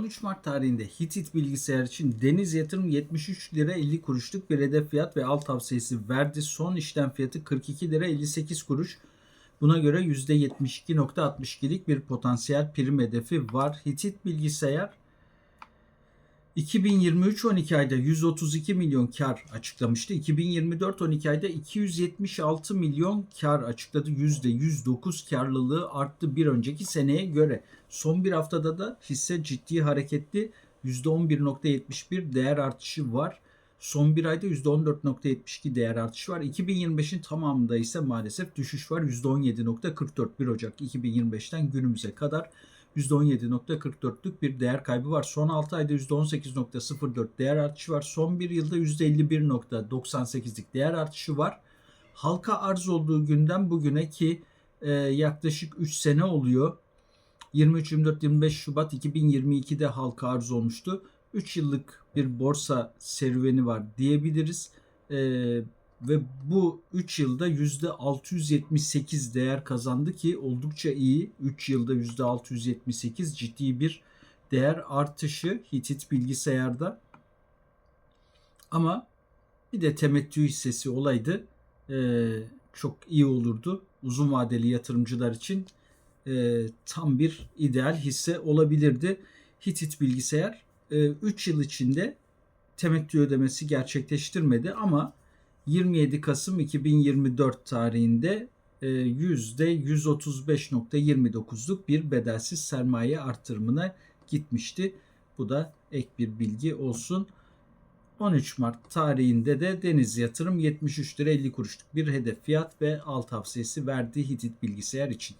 13 Mart tarihinde Hitit bilgisayar için Deniz Yatırım 73 lira 50 kuruşluk bir hedef fiyat ve alt tavsiyesi verdi. Son işlem fiyatı 42 lira 58 kuruş. Buna göre %72.62'lik bir potansiyel prim hedefi var. Hitit bilgisayar 2023 12 ayda 132 milyon kar açıklamıştı. 2024 12 ayda 276 milyon kar açıkladı. %109 karlılığı arttı bir önceki seneye göre. Son bir haftada da hisse ciddi hareketli %11.71 değer artışı var. Son bir ayda %14.72 değer artışı var. 2025'in tamamında ise maalesef düşüş var. %17.44 1 Ocak 2025'ten günümüze kadar %17.44'lük bir değer kaybı var. Son 6 ayda %18.04 değer artışı var. Son bir yılda %51.98'lik değer artışı var. Halka arz olduğu günden bugüne ki e, yaklaşık 3 sene oluyor. 23, 24, 25 Şubat 2022'de halka arz olmuştu. 3 yıllık bir borsa serüveni var diyebiliriz. E, ve bu 3 yılda %678 değer kazandı ki oldukça iyi. 3 yılda %678 ciddi bir değer artışı Hitit bilgisayarda. Ama bir de temettü hissesi olaydı e, çok iyi olurdu. Uzun vadeli yatırımcılar için e, tam bir ideal hisse olabilirdi. Hitit bilgisayar 3 yıl içinde temettü ödemesi gerçekleştirmedi ama 27 Kasım 2024 tarihinde %135.29'luk bir bedelsiz sermaye artırımına gitmişti. Bu da ek bir bilgi olsun. 13 Mart tarihinde de Deniz Yatırım 73 lira 50 kuruşluk bir hedef fiyat ve alt tavsiyesi verdi Hitit bilgisayar için.